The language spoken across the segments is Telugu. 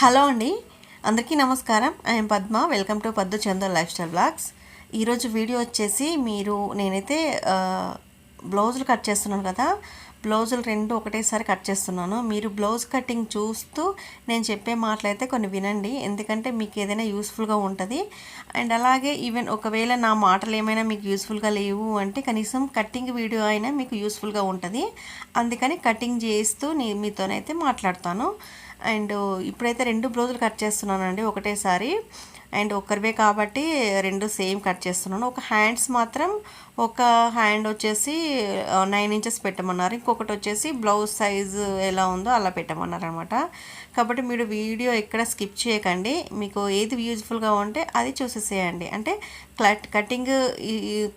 హలో అండి. అందరికీ నమస్కారం. I'm Padma. Welcome to Paddu Chandar lifestyle blogs. ఈరోజు వీడియో వచ్చేసి మీరు నేనైతే బ్లౌజులు కట్ చేస్తున్నాను కదా. బ్లౌజులు రెండు ఒకటేసారి కట్ చేస్తున్నాను. మీరు బ్లౌజ్ కటింగ్ చూస్తూ నేను చెప్పే మాటలైతే కొన్ని వినండి. ఎందుకంటే మీకు ఏదైనా యూస్ఫుల్గా ఉంటుంది. అండ్ అలాగే ఈవెన్ ఒకవేళ నా మాటలు ఏమైనా మీకు యూస్ఫుల్గా లేవు అంటే కనీసం కటింగ్ వీడియో అయినా మీకు యూస్ఫుల్గా ఉంటుంది. అందుకని కటింగ్ చేస్తూ నేను మీతోనైతే మాట్లాడతాను. అండ్ ఇప్పుడైతే రెండు బ్లౌజులు కట్ చేస్తున్నానండి ఒకటేసారి. అండ్ ఒక్కరివే కాబట్టి రెండు సేమ్ కట్ చేస్తున్నాను. ఒక హ్యాండ్స్ మాత్రం ఒక హ్యాండ్ వచ్చేసి నైన్ ఇంచెస్ పెట్టమన్నారు. ఇంకొకటి వచ్చేసి బ్లౌజ్ సైజు ఎలా ఉందో అలా పెట్టమన్నారు అనమాట కాబట్టి మీరు వీడియో ఎక్కడ స్కిప్ చేయకండి. మీకు ఏది యూజ్ఫుల్గా ఉంటే అది చూసేసేయండి. అంటే క్లట్ కటింగ్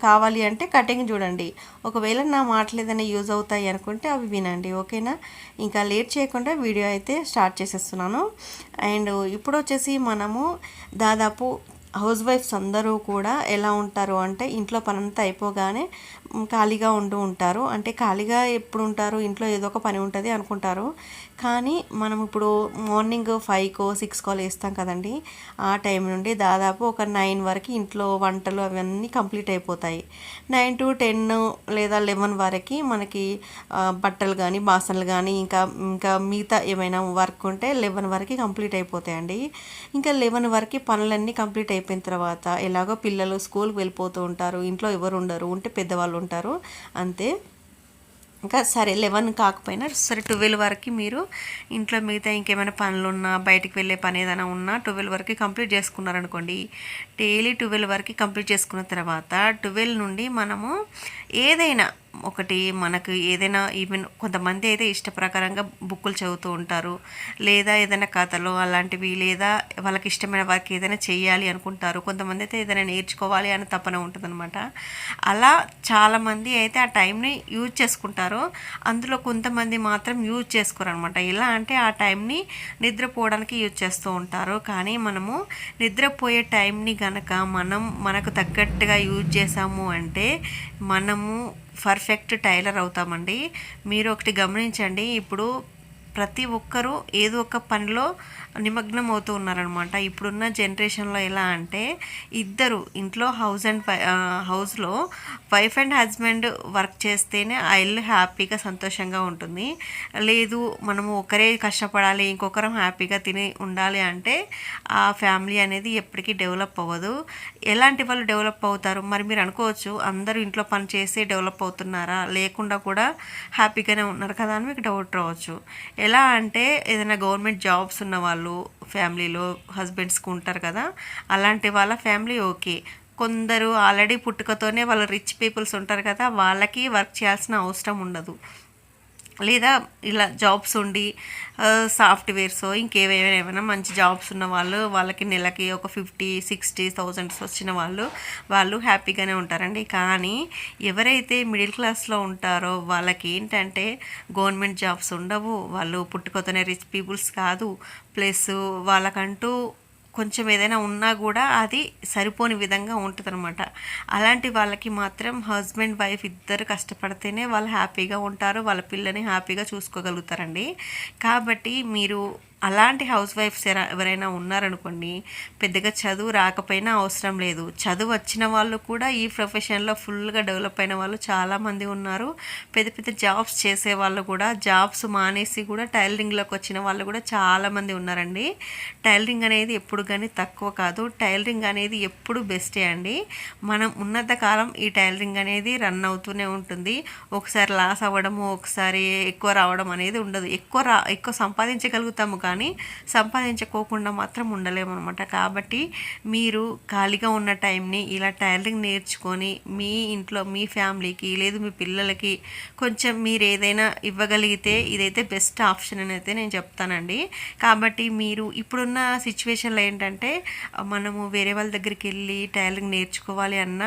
కావాలి అంటే కటింగ్ చూడండి. ఒకవేళ నా మాటలు ఏదైనా యూజ్ అవుతాయి అనుకుంటే అవి వినండి. ఓకేనా ఇంకా లేట్ చేయకుండా వీడియో అయితే స్టార్ట్ చేసేస్తున్నాను. అండ్ ఇప్పుడు వచ్చేసి మనము దాదాపు హౌస్ వైఫ్స్ అందరూ కూడా ఎలా ఉంటారు అంటే ఇంట్లో పనంతా అయిపోగానే ఖాళీగా ఉంటూ ఉంటారు. అంటే ఖాళీగా ఎప్పుడు ఉంటారు ఇంట్లో ఏదో ఒక పని ఉంటుంది అనుకుంటారు. కానీ మనం ఇప్పుడు మార్నింగ్ ఫైవ్కో సిక్స్కో లేస్తాం కదండి. ఆ టైం నుండి దాదాపు ఒక నైన్ వరకు ఇంట్లో వంటలు అవన్నీ కంప్లీట్ అయిపోతాయి. నైన్ టు టెన్ లేదా లెవెన్ వరకు మనకి బట్టలు కానీ బాసనలు కానీ ఇంకా ఇంకా మిగతా ఏమైనా వర్క్ ఉంటే లెవెన్ వరకు కంప్లీట్ అయిపోతాయండి. ఇంకా లెవెన్ వరకు పనులన్నీ కంప్లీట్ అయిపోయిన తర్వాత ఎలాగో పిల్లలు స్కూల్కి వెళ్ళిపోతూ ఉంటారు. ఇంట్లో ఎవరు ఉండరు. ఉంటే పెద్దవాళ్ళు ఉంటారు. అంతే. ఇంకా సరే లెవెన్ కాకపోయినా సరే ట్వెల్వ్ వరకు మీరు ఇంట్లో మిగతా ఇంకేమైనా పనులు ఉన్నా బయటికి వెళ్ళే పని ఏదైనా ఉన్నా ట్వెల్వ్ వరకు కంప్లీట్ చేసుకున్నారనుకోండి డైలీ ట్వెల్వ్ వరకు కంప్లీట్ చేసుకున్న తర్వాత ట్వెల్వ్ నుండి మనము ఏదైనా ఒకటి మనకు ఏదైనా ఈవెన్ కొంతమంది అయితే ఇష్ట ప్రకారంగా బుక్కులు చదువుతూ ఉంటారు. లేదా ఏదైనా కథలు అలాంటివి లేదా వాళ్ళకి ఇష్టమైన వర్క్ ఏదైనా చేయాలి అనుకుంటారు. కొంతమంది అయితే ఏదైనా నేర్చుకోవాలి అని తపన ఉంటుందన్నమాట. అలా చాలామంది అయితే ఆ టైంని యూజ్ చేసుకుంటారు. అందులో కొంతమంది మాత్రం యూజ్ చేసుకోరు అనమాట ఎలా అంటే ఆ టైంని నిద్రపోవడానికి యూజ్ చేస్తూ ఉంటారు. కానీ మనము నిద్రపోయే టైంని గనక మనం మనకు తగ్గట్టుగా యూజ్ చేసాము అంటే మనము పర్ఫెక్ట్ టైలర్ అవుతామండి. మీరు ఒకటి గమనించండి. ఇప్పుడు ప్రతి ఒక్కరూ ఏదో ఒక పనిలో నిమగ్నం అవుతూ ఉన్నారనమాట ఇప్పుడున్న జనరేషన్లో ఎలా అంటే ఇద్దరు ఇంట్లో హౌస్ అండ్ హౌస్లో వైఫ్ అండ్ హస్బెండ్ వర్క్ చేస్తేనే ఆ ఇల్లు హ్యాపీగా సంతోషంగా ఉంటుంది. లేదు మనము ఒకరే కష్టపడాలి ఇంకొకరం హ్యాపీగా తిని ఉండాలి అంటే ఆ ఫ్యామిలీ అనేది ఎప్పటికీ డెవలప్ అవ్వదు. ఎలాంటి వాళ్ళు డెవలప్ అవుతారు? మరి మీరు అనుకోవచ్చు అందరూ ఇంట్లో పని చేసి డెవలప్ అవుతున్నారా? లేకుండా కూడా హ్యాపీగానే ఉన్నారు కదా అని మీకు డౌట్ రావచ్చు. ఎలా అంటే ఏదైనా గవర్నమెంట్ జాబ్స్ ఉన్న వాళ్ళు ఫ్యామిలీలో హస్బెండ్స్కి ఉంటారు కదా అలాంటి వాళ్ళ ఫ్యామిలీ ఓకే. కొందరు ఆల్రెడీ పుట్టుకతోనే వాళ్ళు రిచ్ పీపుల్స్ ఉంటారు కదా వాళ్ళకి వర్క్ చేయాల్సిన అవసరం ఉండదు. లేదా ఇలా జాబ్స్ ఉండి సాఫ్ట్వేర్స్ ఇంకేవేమైనా ఏమైనా మంచి జాబ్స్ ఉన్న వాళ్ళు వాళ్ళకి నెలకి ఒక ఫిఫ్టీ సిక్స్టీ థౌజండ్స్ వచ్చిన వాళ్ళు వాళ్ళు హ్యాపీగానే ఉంటారండి. కానీ ఎవరైతే మిడిల్ క్లాస్లో ఉంటారో వాళ్ళకి ఏంటంటే గవర్నమెంట్ జాబ్స్ ఉండవు. వాళ్ళు పుట్టుకతోనే రిచ్ పీపుల్స్ కాదు. ప్లస్ వాళ్ళకంటూ కొంచెం ఏదైనా ఉన్నా కూడా అది సరిపోని విధంగా ఉంటుందన్నమాట. అలాంటి వాళ్ళకి మాత్రం హస్బెండ్ వైఫ్ ఇద్దరు కష్టపడితేనే వాళ్ళు హ్యాపీగా ఉంటారు వాళ్ళ పిల్లని హ్యాపీగా చూసుకోగలుగుతారండి. కాబట్టి మీరు అలాంటి హౌస్ వైఫ్స్ ఎవరైనా ఉన్నారనుకోండి పెద్దగా చదువు రాకపోయినా అవసరం లేదు. చదువు వచ్చిన వాళ్ళు కూడా ఈ ప్రొఫెషన్లో ఫుల్గా డెవలప్ అయిన వాళ్ళు చాలామంది ఉన్నారు. పెద్ద పెద్ద జాబ్స్ చేసే వాళ్ళు కూడా జాబ్స్ మానేసి కూడా టైలరింగ్లోకి వచ్చిన వాళ్ళు కూడా చాలామంది ఉన్నారండి. టైలరింగ్ అనేది ఎప్పుడు కానీ తక్కువ కాదు. టైలరింగ్ అనేది ఎప్పుడు బెస్టే అండి. మనం ఉన్నంత కాలం ఈ టైలరింగ్ అనేది రన్ అవుతూనే ఉంటుంది. ఒకసారి లాస్ అవ్వడము ఒకసారి ఎక్కువ రావడం అనేది ఉండదు. ఎక్కువ రా ఎక్కువ సంపాదించగలుగుతాము కానీ సంపాదించుకోకుండా మాత్రం ఉండలేము అనమాట కాబట్టి మీరు ఖాళీగా ఉన్న టైంని ఇలా టైలరింగ్ నేర్చుకొని మీ ఇంట్లో మీ ఫ్యామిలీకి లేదు మీ పిల్లలకి కొంచెం మీరు ఏదైనా ఇవ్వగలిగితే ఇదైతే బెస్ట్ ఆప్షన్ అని అయితే నేను చెప్తానండి. కాబట్టి మీరు ఇప్పుడున్న సిచ్యువేషన్లో ఏంటంటే మనము వేరే వాళ్ళ దగ్గరికి వెళ్ళి టైలరింగ్ నేర్చుకోవాలి అన్న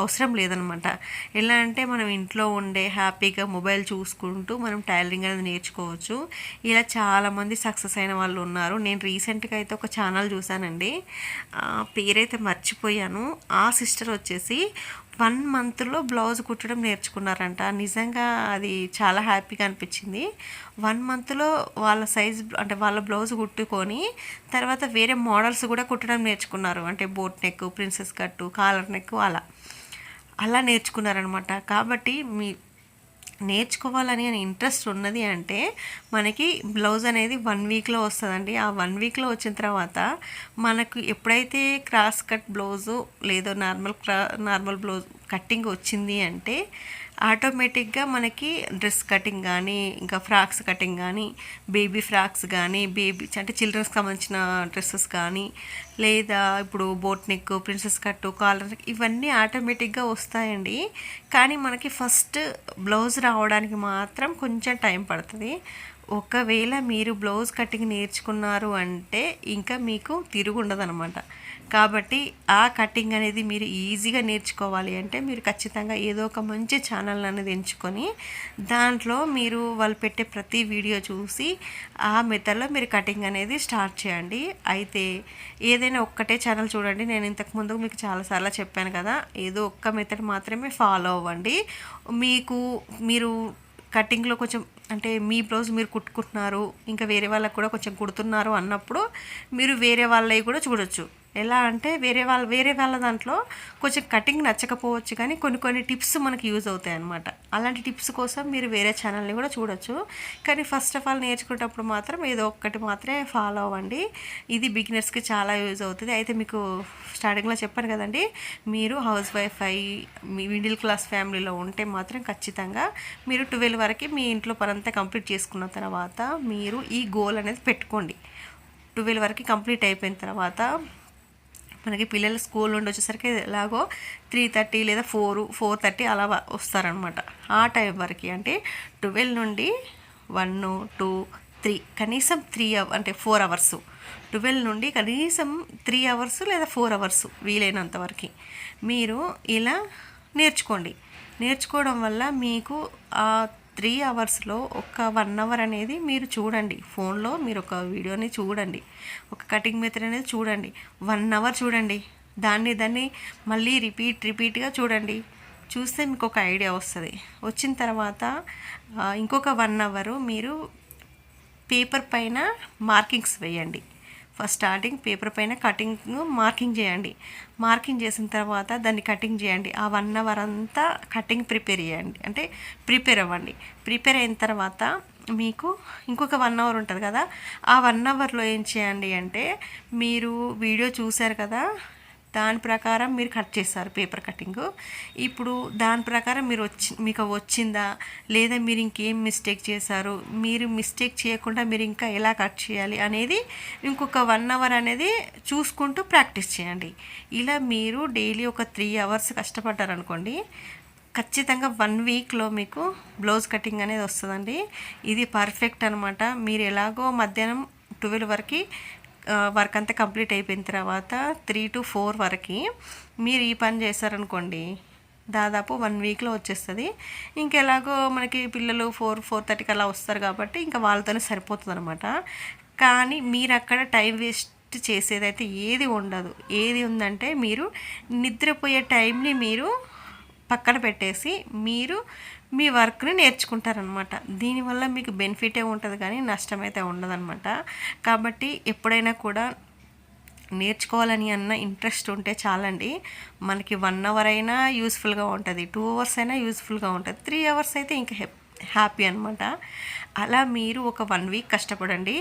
అవసరం లేదనమాట ఎలా అంటే మనం ఇంట్లో ఉండే హ్యాపీగా మొబైల్ చూసుకుంటూ మనం టైలరింగ్ అనేది నేర్చుకోవచ్చు. ఇలా చాలామంది సక్సెస్ సక్సెస్ అయిన వాళ్ళు ఉన్నారు. నేను రీసెంట్గా అయితే ఒక ఛానల్ చూశానండి. పేరైతే మర్చిపోయాను. ఆ సిస్టర్ వచ్చేసి వన్ మంత్లో బ్లౌజ్ కుట్టడం నేర్చుకున్నారంట. నిజంగా అది చాలా హ్యాపీగా అనిపించింది. వన్ మంత్లో వాళ్ళ సైజ్ అంటే వాళ్ళ బ్లౌజ్ కుట్టుకొని తర్వాత వేరే మోడల్స్ కూడా కుట్టడం నేర్చుకున్నారు. అంటే boat neck princess cut collar neck అలా. అలా నేర్చుకున్నారనమాట కాబట్టి మీ నేర్చుకోవాలని అని ఇంట్రెస్ట్ ఉన్నది అంటే మనకి బ్లౌజ్ అనేది వన్ వీక్లో వస్తుందండి. ఆ వన్ వీక్లో వచ్చిన తర్వాత మనకు ఎప్పుడైతే క్రాస్ కట్ బ్లౌజు లేదో నార్మల్ క్రా నార్మల్ బ్లౌజ్ కట్టింగ్ వచ్చింది అంటే ఆటోమేటిక్గా మనకి డ్రెస్ కటింగ్ కానీ ఇంకా ఫ్రాక్స్ కటింగ్ కానీ బేబీ ఫ్రాక్స్ కానీ బేబీ అంటే చిల్డ్రన్స్కి సంబంధించిన డ్రెస్సెస్ కానీ లేదా ఇప్పుడు boat neck princess cut collar ఇవన్నీ ఆటోమేటిక్గా వస్తాయండి. కానీ మనకి ఫస్ట్ బ్లౌజ్ రావడానికి మాత్రం కొంచెం టైం పడుతుంది. ఒకవేళ మీరు బ్లౌజ్ కటింగ్ నేర్చుకున్నారు అంటే ఇంకా మీకు తిరుగు ఉండదన్నమాట. కాబట్టి ఆ కటింగ్ అనేది మీరు ఈజీగా నేర్చుకోవాలి అంటే మీరు ఖచ్చితంగా ఏదో ఒక మంచి ఛానల్ అనేది ఎంచుకొని దాంట్లో మీరు వాళ్ళు పెట్టే ప్రతి వీడియో చూసి ఆ మెథడ్లో మీరు కటింగ్ అనేది స్టార్ట్ చేయండి. అయితే ఏదైనా ఒక్కటే ఛానల్ చూడండి. నేను ఇంతకుముందు మీకు చాలాసార్లు చెప్పాను కదా ఏదో ఒక్క మెథడ్ మాత్రమే ఫాలో అవ్వండి. మీకు మీరు కటింగ్లో కొంచెం అంటే మీ బ్లౌజ్ మీరు కుట్టుకుంటున్నారు ఇంకా వేరే వాళ్ళకి కూడా కొంచెం కుడుతున్నారు అన్నప్పుడు మీరు వేరే వాళ్ళవి కూడా చూడొచ్చు. ఎలా అంటే వేరే వాళ్ళ వేరే వాళ్ళ దాంట్లో కొంచెం కటింగ్ నచ్చకపోవచ్చు కానీ కొన్ని కొన్ని టిప్స్ మనకి యూజ్ అవుతాయి అనమాట అలాంటి టిప్స్ కోసం మీరు వేరే ఛానల్ని కూడా చూడొచ్చు. కానీ ఫస్ట్ ఆఫ్ ఆల్ నేర్చుకునేటప్పుడు మాత్రం ఏదో ఒక్కటి మాత్రమే ఫాలో అవ్వండి. ఇది బిగినర్స్కి చాలా యూజ్ అవుతుంది. అయితే మీకు స్టార్టింగ్లో చెప్పాను కదండి మీరు హౌస్ వైఫ్ అయి మీ మిడిల్ క్లాస్ ఫ్యామిలీలో ఉంటే మాత్రం ఖచ్చితంగా మీరు ట్వెల్వ్ వరకు మీ ఇంట్లో పనంతా కంప్లీట్ చేసుకున్న తర్వాత మీరు ఈ గోల్ అనేది పెట్టుకోండి. ట్వెల్వ్ వరకు కంప్లీట్ అయిపోయిన తర్వాత మనకి పిల్లలు స్కూల్ నుండి వచ్చేసరికి ఎలాగో త్రీ థర్టీ లేదా ఫోర్ ఫోర్ థర్టీ అలా వస్తారనమాట ఆ టైం వరకు అంటే ట్వెల్వ్ నుండి వన్ టూ త్రీ కనీసం త్రీ అవర్ అంటే ఫోర్ అవర్స్ ట్వెల్వ్ నుండి కనీసం త్రీ అవర్స్ లేదా ఫోర్ అవర్స్ వీలైనంత వరకు. మీరు ఇలా నేర్చుకోండి. నేర్చుకోవడం వల్ల మీకు ఆ త్రీ అవర్స్లో ఒక వన్ అవర్ అనేది మీరు చూడండి. ఫోన్లో మీరు ఒక వీడియోని చూడండి. ఒక కటింగ్ మెథడ్ అనేది చూడండి. వన్ అవర్ చూడండి. దాన్ని దాన్ని మళ్ళీ రిపీట్ రిపీట్గా చూడండి. చూస్తే మీకు ఒక ఐడియా వస్తుంది. వచ్చిన తర్వాత ఇంకొక వన్ అవరు మీరు పేపర్ పైన మార్కింగ్స్ వేయండి. ఫస్ట్ స్టార్టింగ్ పేపర్ పైన కటింగ్ మార్కింగ్ చేయండి. మార్కింగ్ చేసిన తర్వాత దాన్ని కటింగ్ చేయండి. ఆ వన్ అవర్ అంతా కటింగ్ ప్రిపేర్ చేయండి. అంటే ప్రిపేర్ అవ్వండి. ప్రిపేర్ అయిన తర్వాత మీకు ఇంకొక వన్ అవర్ ఉంటుంది కదా ఆ వన్ అవర్లో ఏం చేయండి అంటే మీరు వీడియో చూశారు కదా దాని ప్రకారం మీరు కట్ చేస్తారు పేపర్ కటింగ్. ఇప్పుడు దాని ప్రకారం మీరు వచ్చి మీకు వచ్చిందా? లేదా మీరు ఇంకేం మిస్టేక్ చేశారు? మీరు మిస్టేక్ చేయకుండా మీరు ఇంకా ఎలా కట్ చేయాలి అనేది ఇంకొక వన్ అవర్ అనేది చూసుకుంటూ ప్రాక్టీస్ చేయండి. ఇలా మీరు డైలీ ఒక త్రీ అవర్స్ కష్టపడ్డారనుకోండి ఖచ్చితంగా వన్ వీక్లో మీకు బ్లౌజ్ కటింగ్ అనేది వస్తుందండి. ఇది పర్ఫెక్ట్ అనమాట మీరు ఎలాగో మధ్యాహ్నం ట్వెల్వ్ వరకు వర్క్ అంతా కంప్లీట్ అయిపోయిన తర్వాత త్రీ టు ఫోర్ వరకు మీరు ఈ పని చేశారనుకోండి దాదాపు వన్ వీక్లో వచ్చేస్తుంది. ఇంకెలాగో మనకి పిల్లలు ఫోర్ ఫోర్ థర్టీకి అలా వస్తారు కాబట్టి ఇంకా వాళ్ళతోనే సరిపోతుంది అనమాట కానీ మీరు అక్కడ టైం వేస్ట్ చేసేదైతే ఏది ఉండదు. ఏది ఉందంటే మీరు నిద్రపోయే టైంని మీరు పక్కన పెట్టేసి మీరు మీ వర్క్ని నేర్చుకుంటారనమాట దీనివల్ల మీకు బెనిఫిటే ఉంటుంది కానీ నష్టమైతే ఉండదనమాట కాబట్టి ఎప్పుడైనా కూడా నేర్చుకోవాలని అన్న ఇంట్రెస్ట్ ఉంటే చాలండి. మనకి వన్ అవర్ అయినా యూస్ఫుల్గా ఉంటుంది. టూ అవర్స్ అయినా యూస్ఫుల్గా ఉంటుంది. త్రీ అవర్స్ అయితే ఇంకా హ్యాపీ అనమాట అలా మీరు ఒక వన్ వీక్ కష్టపడండి.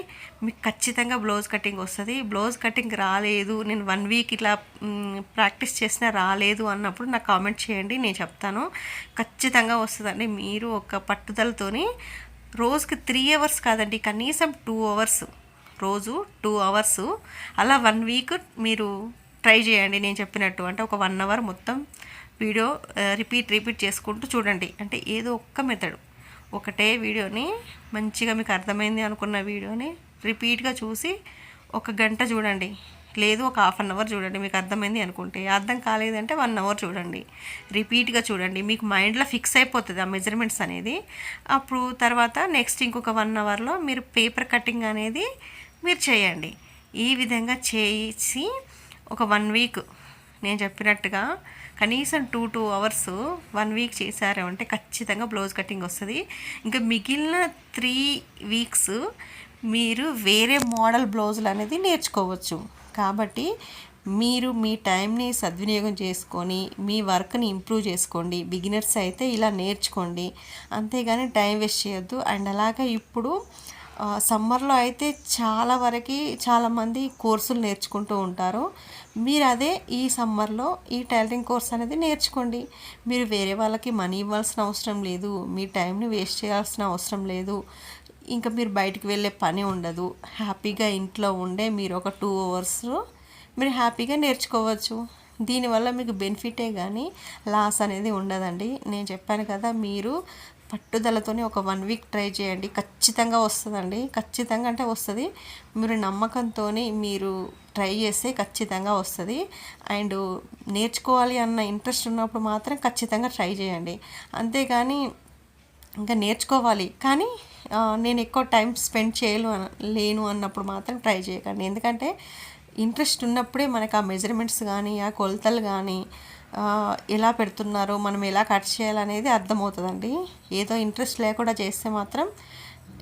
మీకు ఖచ్చితంగా బ్లౌజ్ కటింగ్ వస్తుంది. బ్లౌజ్ కటింగ్ రాలేదు. నేను వన్ వీక్ ఇట్లా ప్రాక్టీస్ చేసినా రాలేదు అన్నప్పుడు నాకు కామెంట్ చేయండి. నేను చెప్తాను. ఖచ్చితంగా వస్తుందండి. మీరు ఒక పట్టుదలతోని రోజుకి త్రీ అవర్స్ కాదండి. కనీసం టూ అవర్స్ రోజు టూ అవర్స్ అలా వన్ వీక్ మీరు ట్రై చేయండి. నేను చెప్పినట్టు అంటే ఒక వన్ అవర్ మొత్తం వీడియో రిపీట్ రిపీట్ చేసుకుంటూ చూడండి. అంటే ఏదో ఒక్క మెథడ్. ఒకటే వీడియోని మంచిగా మీకు అర్థమైంది అనుకున్న వీడియోని రిపీట్గా చూసి ఒక గంట చూడండి. లేదు ఒక హాఫ్ అన్ అవర్ చూడండి మీకు అర్థమైంది అనుకుంటే. అర్థం కాలేదంటే వన్ అవర్ చూడండి. రిపీట్గా చూడండి. మీకు మైండ్లో ఫిక్స్ అయిపోతుంది ఆ మెజర్మెంట్స్ అనేది. అప్పుడు తర్వాత నెక్స్ట్ ఇంకొక వన్ అవర్లో మీరు పేపర్ కటింగ్ అనేది మీరు చేయండి. ఈ విధంగా చేసి ఒక వన్ వీక్ నేను చెప్పినట్టుగా కనీసం two two hours one week చేశారు అంటే ఖచ్చితంగా బ్లౌజ్ కటింగ్ వస్తుంది. ఇంకా మిగిలిన త్రీ వీక్స్ మీరు వేరే మోడల్ బ్లౌజులు అనేది నేర్చుకోవచ్చు. కాబట్టి మీరు మీ టైంని సద్వినియోగం చేసుకొని మీ వర్క్ని ఇంప్రూవ్ చేసుకోండి. బిగినర్స్ అయితే ఇలా నేర్చుకోండి. అంతేగాని టైం వేస్ట్ చేయొద్దు. అండ్ అలాగే ఇప్పుడు సమ్మర్లో అయితే చాలా వరకు చాలామంది కోర్సులు నేర్చుకుంటూ ఉంటారు. మీరు అదే ఈ సమ్మర్లో ఈ టైలరింగ్ కోర్స్ అనేది నేర్చుకోండి. మీరు వేరే వాళ్ళకి మనీ ఇవ్వాల్సిన అవసరం లేదు. మీ టైంని వేస్ట్ చేయాల్సిన అవసరం లేదు. ఇంకా మీరు బయటికి వెళ్ళే పని ఉండదు. హ్యాపీగా ఇంట్లో ఉండే మీరు ఒక టూ అవర్స్ మీరు హ్యాపీగా నేర్చుకోవచ్చు. దీనివల్ల మీకు బెనిఫిటే కానీ లాస్ అనేది ఉండదండి. నేను చెప్పాను కదా మీరు పట్టుదలతోనే ఒక వన్ వీక్ ట్రై చేయండి. ఖచ్చితంగా వస్తుందండి. ఖచ్చితంగా అంటే వస్తుంది. మీరు నమ్మకంతో మీరు ట్రై చేస్తే ఖచ్చితంగా వస్తుంది. అండ్ నేర్చుకోవాలి అన్న ఇంట్రెస్ట్ ఉన్నప్పుడు మాత్రం ఖచ్చితంగా ట్రై చేయండి. అంతేగాని ఇంకా నేర్చుకోవాలి. కానీ నేను ఎక్కువ టైం స్పెండ్ చేయలు లేను అన్నప్పుడు మాత్రం ట్రై చేయకండి. ఎందుకంటే ఇంట్రెస్ట్ ఉన్నప్పుడే మనకు ఆ మెజర్మెంట్స్ కానీ ఆ కొలతలు కానీ ఎలా పెడుతున్నారో మనం ఎలా కట్ చేయాలనేది అర్థమవుతుందండి. ఏదో ఇంట్రెస్ట్ లేకుండా చేస్తే మాత్రం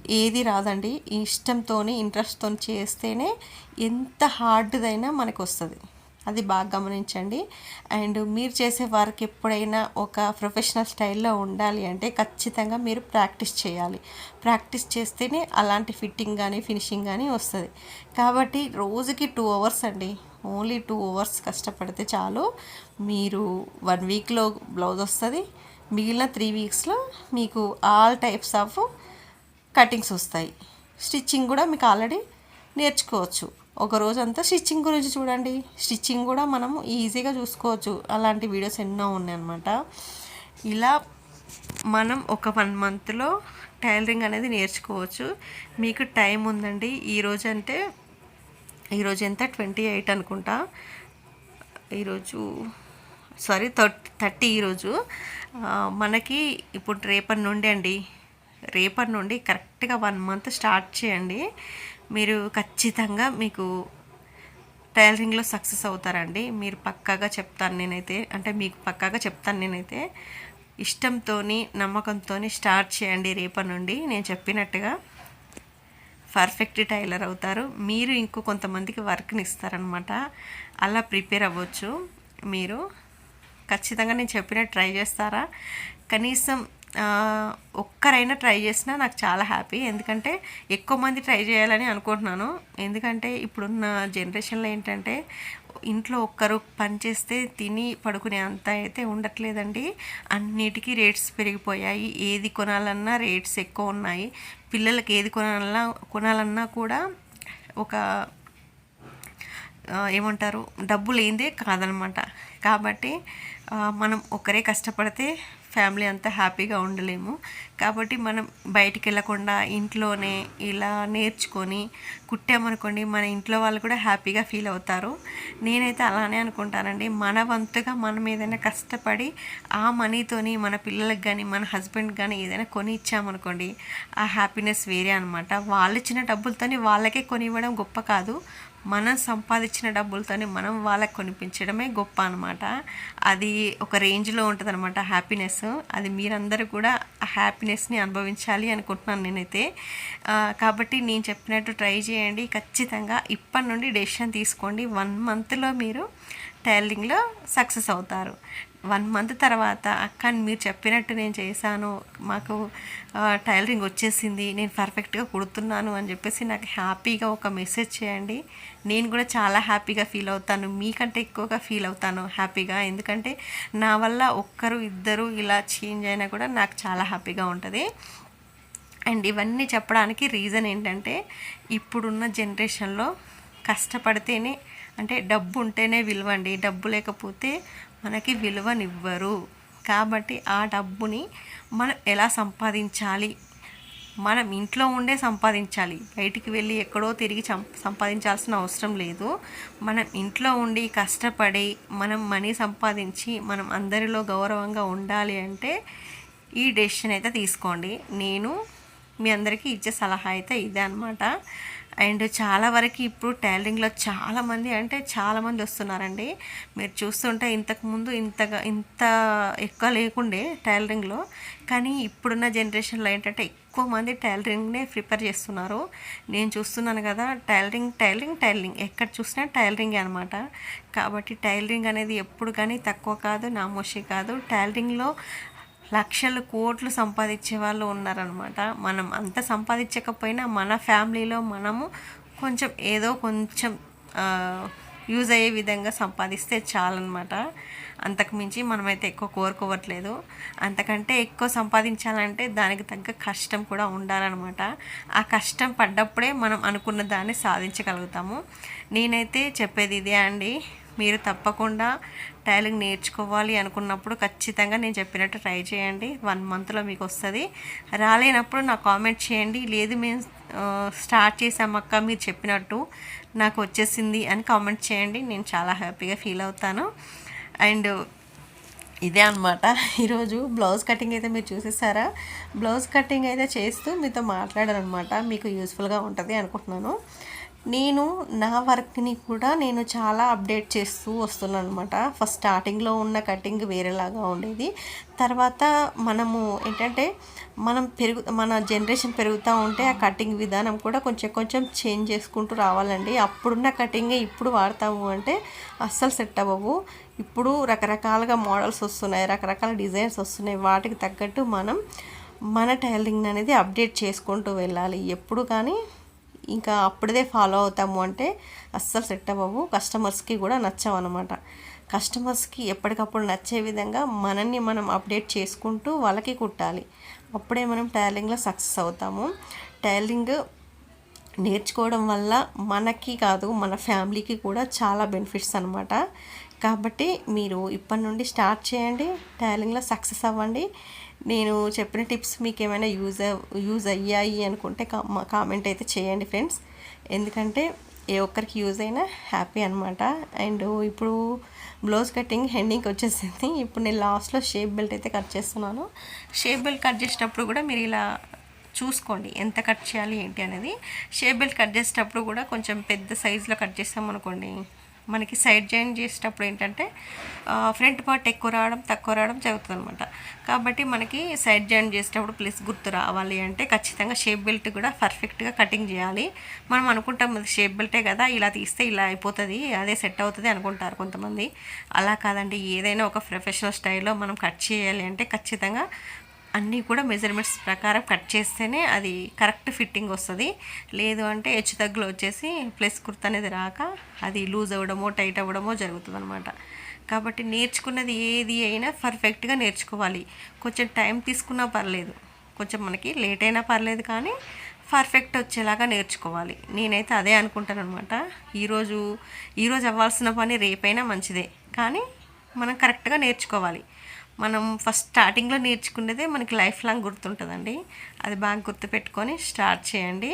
ఏది రాదండి. ఇష్టంతో ఇంట్రెస్ట్తో చేస్తేనే ఎంత హార్డ్దైనా మనకు వస్తుంది అది బాగా గమనించండి. అండ్ మీరు చేసే వర్క్ ఎప్పుడైనా ఒక ప్రొఫెషనల్ స్టైల్లో ఉండాలి అంటే ఖచ్చితంగా మీరు ప్రాక్టీస్ చేయాలి. ప్రాక్టీస్ చేస్తేనే అలాంటి ఫిట్టింగ్ కానీ ఫినిషింగ్ కానీ వస్తుంది. కాబట్టి రోజుకి టూ అవర్స్ అండి. ఓన్లీ టూ అవర్స్ కష్టపడితే చాలు. మీరు వన్ వీక్లో బ్లౌజ్ వస్తుంది. మిగిలిన త్రీ వీక్స్లో మీకు ఆల్ టైప్స్ ఆఫ్ కటింగ్స్ వస్తాయి. స్టిచ్చింగ్ కూడా మీకు ఆల్రెడీ నేర్చుకోవచ్చు. ఒక రోజంతా స్టిచ్చింగ్ గురించి చూడండి. స్టిచ్చింగ్ కూడా మనం ఈజీగా చూసుకోవచ్చు. అలాంటి వీడియోస్ ఎన్నో ఉన్నాయన్నమాట. ఇలా మనం ఒక వన్ మంత్లో టైలరింగ్ అనేది నేర్చుకోవచ్చు. మీకు టైం ఉందండి. ఈరోజు అంటే ఈరోజు ఎంత? ట్వంటీ ఎయిట్ అనుకుంటా. ఈరోజు సారీ థర్టీ థర్టీ ఈరోజు మనకి ఇప్పుడు రేపటి నుండి అండి. రేపటి నుండి కరెక్ట్గా వన్ మంత్ స్టార్ట్ చేయండి. మీరు ఖచ్చితంగా మీకు టైలరింగ్లో సక్సెస్ అవుతారండి. మీరు పక్కాగా చెప్తాను నేనైతే అంటే మీకు పక్కాగా చెప్తాను నేనైతే ఇష్టంతో నమ్మకంతో స్టార్ట్ చేయండి రేపటి నుండి. నేను చెప్పినట్టుగా పర్ఫెక్ట్ టైలర్ అవుతారు. మీరు ఇంకో కొంతమందికి వర్క్ని ఇస్తారనమాట. అలా ప్రిపేర్ అవ్వచ్చు మీరు. ఖచ్చితంగా నేను చెప్పినట్టు ట్రై చేస్తారా? కనీసం ఒక్కరైనా ట్రై చేసినా నాకు చాలా హ్యాపీ. ఎందుకంటే ఎక్కువ మంది ట్రై చేయాలని అనుకుంటున్నాను. ఎందుకంటే ఇప్పుడున్న జనరేషన్లో ఏంటంటే ఇంట్లో ఒక్కరు పని చేస్తే తిని పడుకునే అంత అయితే ఉండట్లేదండి. అన్నిటికీ రేట్స్ పెరిగిపోయాయి. ఏది కొనాలన్నా రేట్స్ ఎక్కువ ఉన్నాయి. పిల్లలకి ఏది కొనాలన్నా కొనాలన్నా కూడా ఒక ఏమంటారు డబ్బు లేనిదే కాదనమాట. కాబట్టి మనం ఒకరే కష్టపడితే ఫ్యామిలీ అంతా హ్యాపీగా ఉండలేము. కాబట్టి మనం బయటికి వెళ్ళకుండా ఇంట్లోనే ఇలా నేర్చుకొని కుట్టామనుకోండి మన ఇంట్లో వాళ్ళు కూడా హ్యాపీగా ఫీల్ అవుతారు. నేనైతే అలానే అనుకుంటానండి. మన వంతుగా మనం ఏదైనా కష్టపడి ఆ మనీతోని మన పిల్లలకు కానీ మన హస్బెండ్ కానీ ఏదైనా కొని ఇచ్చామనుకోండి ఆ హ్యాపీనెస్ వేరే అనమాట వాళ్ళు ఇచ్చిన డబ్బులతోని వాళ్ళకే కొని ఇవ్వడం గొప్ప కాదు. మనం సంపాదించిన డబ్బులతోనే మనం వాళ్ళకి కొనిపించడమే గొప్ప అనమాట అది ఒక రేంజ్లో ఉంటుంది అనమాట హ్యాపీనెస్. అది మీరందరూ కూడా ఆ హ్యాపీనెస్ని అనుభవించాలి అనుకుంటున్నాను నేనైతే. కాబట్టి నేను చెప్పినట్టు ట్రై చేయండి. ఖచ్చితంగా ఇప్పటి నుండి డెసిషన్ తీసుకోండి. వన్ మంత్లో మీరు టైలరింగ్లో సక్సెస్ అవుతారు. వన్ మంత్ తర్వాత అక్క మీరు చెప్పినట్టు నేను చేశాను. మాకు టైలరింగ్ వచ్చేసింది. నేను పర్ఫెక్ట్గా కుడుతున్నాను అని చెప్పేసి నాకు హ్యాపీగా ఒక మెసేజ్ చేయండి. నేను కూడా చాలా హ్యాపీగా ఫీల్ అవుతాను. మీకంటే ఎక్కువగా ఫీల్ అవుతాను హ్యాపీగా. ఎందుకంటే నా వల్ల ఒక్కరు ఇద్దరు ఇలా చేంజ్ అయినా కూడా నాకు చాలా హ్యాపీగా ఉంటుంది. అండ్ ఇవన్నీ చెప్పడానికి రీజన్ ఏంటంటే ఇప్పుడున్న జనరేషన్లో కష్టపడితేనే అంటే డబ్బు ఉంటేనే విలువండి. డబ్బు లేకపోతే మనకి విలువనివ్వరు. కాబట్టి ఆ డబ్బుని మనం ఎలా సంపాదించాలి? మనం ఇంట్లో ఉండే సంపాదించాలి. బయటికి వెళ్ళి ఎక్కడో తిరిగి సంపాదించాల్సిన అవసరం లేదు. మనం ఇంట్లో ఉండి కష్టపడి మనం మనీ సంపాదించి మనం అందరిలో గౌరవంగా ఉండాలి అంటే ఈ డెసిషన్ అయితే తీసుకోండి. నేను మీ అందరికీ ఇచ్చే సలహా అయితే ఇదే అనమాట అండ్ చాలా వరకు ఇప్పుడు టైలరింగ్లో చాలామంది అంటే చాలామంది వస్తున్నారండి. మీరు చూస్తుంటే ఇంతకుముందు ఇంతగా ఇంత ఎక్కువ లేకుండే టైలరింగ్లో. కానీ ఇప్పుడున్న జనరేషన్లో ఏంటంటే ఎక్కువ మంది టైలరింగ్నే ప్రిపేర్ చేస్తున్నారు. నేను చూస్తున్నాను కదా టైలరింగ్ టైలరింగ్ టైలరింగ్. ఎక్కడ చూసినా టైలరింగ్ అనమాట కాబట్టి టైలరింగ్ అనేది ఎప్పుడు కానీ తక్కువ కాదు నామోషి కాదు. టైలరింగ్లో లక్షలు కోట్లు సంపాదించే వాళ్ళు ఉన్నారనమాట మనం అంత సంపాదించకపోయినా మన ఫ్యామిలీలో మనము కొంచెం ఏదో కొంచెం యూజ్ అయ్యే విధంగా సంపాదిస్తే చాలన్నమాట. అంతకుమించి మనమైతే ఎక్కువ కోరుకోవట్లేదు. అంతకంటే ఎక్కువ సంపాదించాలంటే దానికి తగ్గ కష్టం కూడా ఉండాలన్నమాట. ఆ కష్టం పడ్డప్పుడే మనం అనుకున్న దాన్ని సాధించగలుగుతాము. నేనైతే చెప్పేది ఇదే అండి. మీరు తప్పకుండా టైలింగ్ నేర్చుకోవాలి అనుకున్నప్పుడు ఖచ్చితంగా నేను చెప్పినట్టు ట్రై చేయండి. వన్ మంత్లో మీకు వస్తుంది. రాలేనప్పుడు నాకు కామెంట్ చేయండి. లేదు మేము స్టార్ట్ చేసామక్క మీరు చెప్పినట్టు నాకు వచ్చేసింది అని కామెంట్ చేయండి. నేను చాలా హ్యాపీగా ఫీల్ అవుతాను. అండ్ ఇదే అనమాట ఈరోజు బ్లౌజ్ కటింగ్ అయితే మీరు చూసేసారా? బ్లౌజ్ కటింగ్ అయితే చేస్తూ మీతో మాట్లాడారనమాట మీకు యూస్ఫుల్గా ఉంటుంది అనుకుంటున్నాను. నేను నా వర్క్ని కూడా నేను చాలా అప్డేట్ చేస్తూ వస్తున్నాను అనమాట ఫస్ట్ స్టార్టింగ్లో ఉన్న కటింగ్ వేరేలాగా ఉండేది. తర్వాత మనము ఏంటంటే మనం పెరుగు మన జనరేషన్ పెరుగుతూ ఉంటే ఆ కటింగ్ విధానం కూడా కొంచెం కొంచెం చేంజ్ చేసుకుంటూ రావాలండి. అప్పుడున్న కటింగ్ ఇప్పుడు వాడతాము అంటే అస్సలు సెట్ అవ్వవు. ఇప్పుడు రకరకాలుగా మోడల్స్ వస్తున్నాయి రకరకాల డిజైన్స్ వస్తున్నాయి. వాటికి తగ్గట్టు మనం మన టైలరింగ్ అనేది అప్డేట్ చేసుకుంటూ వెళ్ళాలి. ఎప్పుడు కానీ ఇంకా అప్పుడే ఫాలో అవుతాము అంటే అస్సలు సెట్ అవ్వవు. కస్టమర్స్కి కూడా నచ్చవన్నమాట కస్టమర్స్కి ఎప్పటికప్పుడు నచ్చే విధంగా మనల్ని మనం అప్డేట్ చేసుకుంటూ వాళ్ళకి కుట్టాలి. అప్పుడే మనం టైలింగ్లో సక్సెస్ అవుతాము. టైలింగ్ నేర్చుకోవడం వల్ల మనకి కాదు మన ఫ్యామిలీకి కూడా చాలా బెనిఫిట్స్ అనమాట కాబట్టి మీరు ఇప్పటి నుండి స్టార్ట్ చేయండి. టైలింగ్లో సక్సెస్ అవ్వండి. నేను చెప్పిన టిప్స్ మీకు ఏమైనా యూజ్ యూజ్ అయ్యాయి అనుకుంటే కామెంట్ అయితే చేయండి ఫ్రెండ్స్. ఎందుకంటే ఏ ఒక్కరికి యూజ్ అయినా హ్యాపీ అనమాట అండ్ ఇప్పుడు బ్లౌజ్ కటింగ్ హెండింగ్కి వచ్చేసింది. ఇప్పుడు నేను లాస్ట్లో షేప్ బెల్ట్ అయితే కట్ చేస్తున్నాను. షేప్ బెల్ట్ కట్ చేసేటప్పుడు కూడా మీరు ఇలా చూసుకోండి ఎంత కట్ చేయాలి ఏంటి అనేది. షేప్ బెల్ట్ కట్ చేసేటప్పుడు కూడా కొంచెం పెద్ద సైజులో కట్ చేస్తామనుకోండి మనకి సైడ్ జాయిన్ చేసేటప్పుడు ఏంటంటే ఫ్రంట్ పార్ట్ ఎక్కువ రావడం తక్కువ రావడం జరుగుతుంది అనమాట కాబట్టి మనకి సైడ్ జాయిన్ చేసేటప్పుడు ప్లస్ గుర్తు రావాలి అంటే ఖచ్చితంగా షేప్ బెల్ట్ కూడా పర్ఫెక్ట్గా కటింగ్ చేయాలి. మనం అనుకుంటాం షేప్ బెల్టే కదా ఇలా తీస్తే ఇలా అయిపోతుంది అదే సెట్ అవుతుంది అనుకుంటారు కొంతమంది. అలా కాదండి ఏదైనా ఒక ప్రొఫెషనల్ స్టైల్లో మనం కట్ చేయాలి అంటే ఖచ్చితంగా అన్నీ కూడా మెజర్మెంట్స్ ప్రకారం కట్ చేస్తేనే అది కరెక్ట్ ఫిట్టింగ్ వస్తుంది. లేదు అంటే హెచ్చు తగ్గులు వచ్చేసి ప్లస్ కుర్త అనేది రాక అది లూజ్ అవ్వడమో టైట్ అవ్వడమో జరుగుతుంది అనమాట కాబట్టి నేర్చుకున్నది ఏది అయినా పర్ఫెక్ట్గా నేర్చుకోవాలి. కొంచెం టైం తీసుకున్నా పర్లేదు. కొంచెం మనకి లేట్ అయినా పర్లేదు కానీ పర్ఫెక్ట్ వచ్చేలాగా నేర్చుకోవాలి. నేనైతే అదే అనుకుంటాను అనమాట ఈరోజు ఈరోజు అవ్వాల్సిన పని రేపైనా మంచిదే. కానీ మనం కరెక్ట్గా నేర్చుకోవాలి. మనం ఫస్ట్ స్టార్టింగ్లో నేర్చుకునేదే మనకి లైఫ్ లాంగ్ గుర్తుంటుందండి. అది బాగా గుర్తుపెట్టుకొని స్టార్ట్ చేయండి.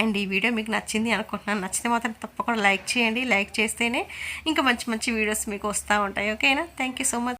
అండ్ ఈ వీడియో మీకు నచ్చింది అనుకుంటున్నాను. నచ్చితే మాత్రం తప్పకుండా లైక్ చేయండి. లైక్ చేస్తేనే ఇంకా మంచి మంచి వీడియోస్ మీకు వస్తూ ఉంటాయి. ఓకేనా థ్యాంక్ యూ సో మచ్